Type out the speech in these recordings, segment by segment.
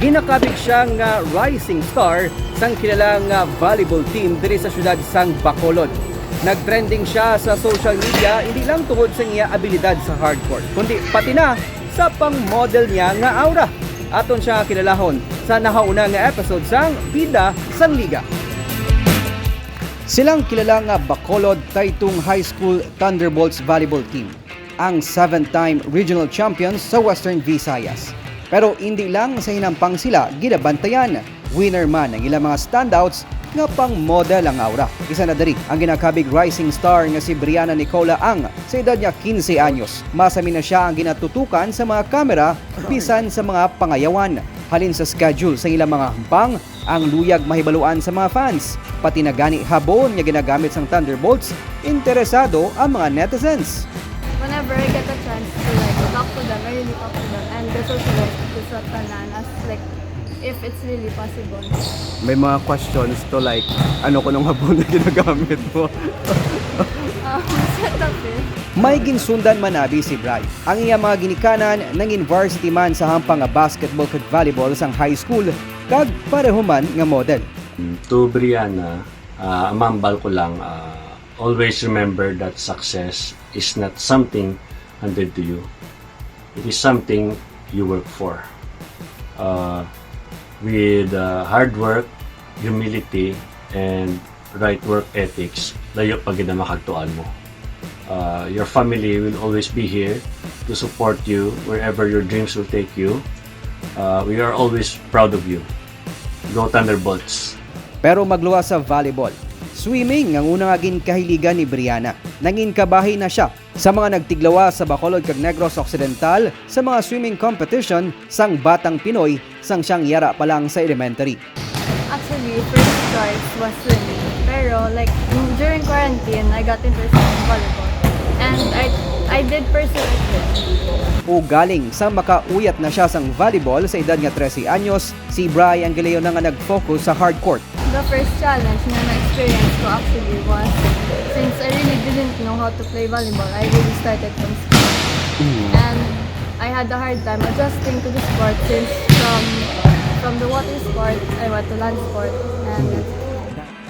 Ginakabig siya nga rising star sang kilalang nga volleyball team diri sa syudad sang Bacolod. Nagtrending siya sa social media hindi lang tungod sa iya abilidad sa hardcourt, kundi pati na sa pang-model niya nga aura. Aton siya kilalahon sa nahauna nga episode sang Bida sang Liga. Silang kilala nga Bacolod Taytong High School Thunderbolts Volleyball Team, ang seven-time regional champions sa Western Visayas. Pero hindi lang sa hinampang sila ginabantayan. Winner man ang ilang mga standouts nga pang model ang aura. Isa na dari ang ginakabig rising star nga si Brianna Nicola Ang sa edad niya 15 anyos. Masami na siya ang ginatutukan sa mga kamera bisan sa mga pangayawan. Halin sa schedule sa ilang mga hampang, ang luyag mahibaluan sa mga fans. Pati na gani habon nga ginagamit sang Thunderbolts, interesado ang mga netizens. Whenever I get a chance to like talk to them, I really talk to them and the socialize to sa tanan as like if it's really possible. May mga questions to like, ano ko nung habon na ginagamit mo? Um. May ginsundan manabi si Bry. Ang iya mga ginikanan ng varsity man sa hampang basketball kag volleyball sang high school kag pareho man nga model. To Brianna, uh, amambal ko lang, uh, always remember that success is not something handed to you. It is something you work for. Uh, with uh, hard work, humility, and right work ethics, layo pag na makagtuan mo. Uh, your family will always be here to support you wherever your dreams will take you. Uh, we are always proud of you. Go Thunderbolts! Pero magluwa sa volleyball. Swimming ang unang aging kahiligan ni Brianna. Nangin kabahay na siya sa mga nagtiglawa sa Bacolod kag Negros Occidental sa mga swimming competition sang Batang Pinoy sang siyang yara pa lang sa elementary. Actually, first choice was swimming. Pero like during quarantine, I got interested in volleyball. And I I did pursue it. o galing sa makauyat na siya sang volleyball sa edad nga 13 anyos, si Bry ang gileo na nga nag-focus sa hardcourt. The first challenge na na-experience ko actually was since I really didn't know how to play volleyball, I really started from scratch. And I had a hard time adjusting to the sport since from from the water sport, I went to land sport. And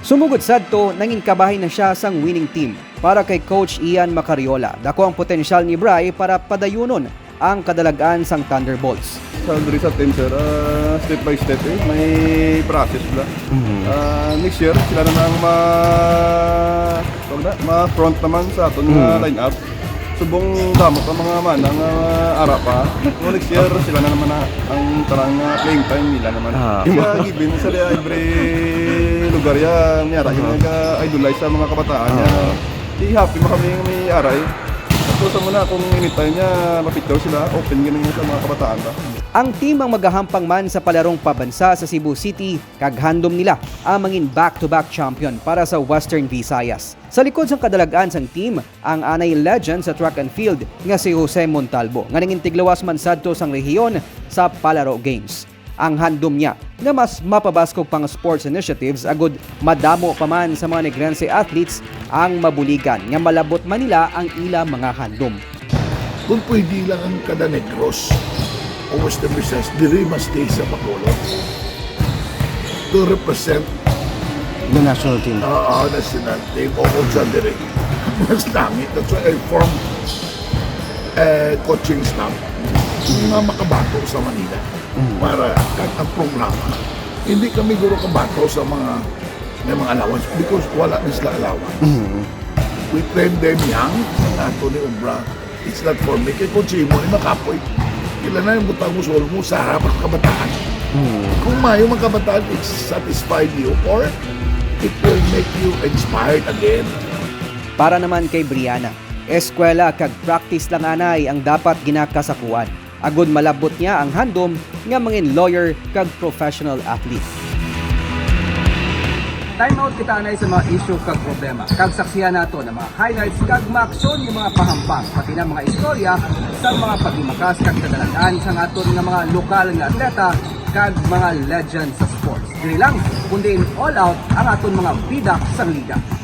Sumugod sadto, nanging kabahay na siya sang winning team para kay Coach Ian Macariola. Dako ang potensyal ni Bry para padayunon ang kadalagaan sang Thunderbolts. sa diri sa team sir, ah, step by step eh, may process bla. Ah, next year sila na ang ma na, ma front naman sa aton nga line-up. Subong damot ang mga manang uh, ara pa. Kung next year sila na naman na ang tarang ah, playing time nila naman. Ah. Kaya given sa every lugar yan, yara yung nag-idolize sa mga kabataan niya. Di happy mo kami may aray. Tapos mo na kung anytime niya mapitaw sila, open ganun sa mga kabataan ba. Ang team ang magahampang man sa palarong pabansa sa Cebu City, kag handom nila ang mangin back-to-back champion para sa Western Visayas. Sa likod sang kadalagaan sang team, ang anay legend sa track and field nga si Jose Montalvo, nga nangin tiglawas man sadto sang rehiyon sa Palaro Games. Ang handom niya nga mas mapabaskog pang sports initiatives agud madamo pa man sa mga Negrense athletes ang mabuligan nga malabot man nila ang ila mga handom. kung pwede lang ang kada negros o Western Visayas, diri mas stay sa Bacolod to represent The national team. uh, national team o kung saan diri. Mas langit. That's why I formed a coaching staff mga makabato sa Manila para kag ang programa. Hindi kami guro kabato sa mga may mga allowance because wala na sila allowance. We train them young, ang ato ni Umbra. It's not for me. Kaya kung mo, ay makapoy. Kailan na yung butang mo sa mo sa harap ng kabataan. Kung mayo mga kabataan, it satisfied you or it will make you inspired again. Para naman kay Brianna, eskwela kag practice lang anay ang dapat ginakasakuan. Agud malabot niya ang handom nga mangin lawyer kag professional athlete. Time out kita anay sa mga issue kag problema. Kag saksihan nato ng mga highlights kag maaksyon yung mga pahampang pati na mga istorya sa mga paglumakas kag kadalagan sa aton nga mga lokal nga atleta kag mga legend sa sports. Dili lang, kundi all out ang aton mga bida sa liga.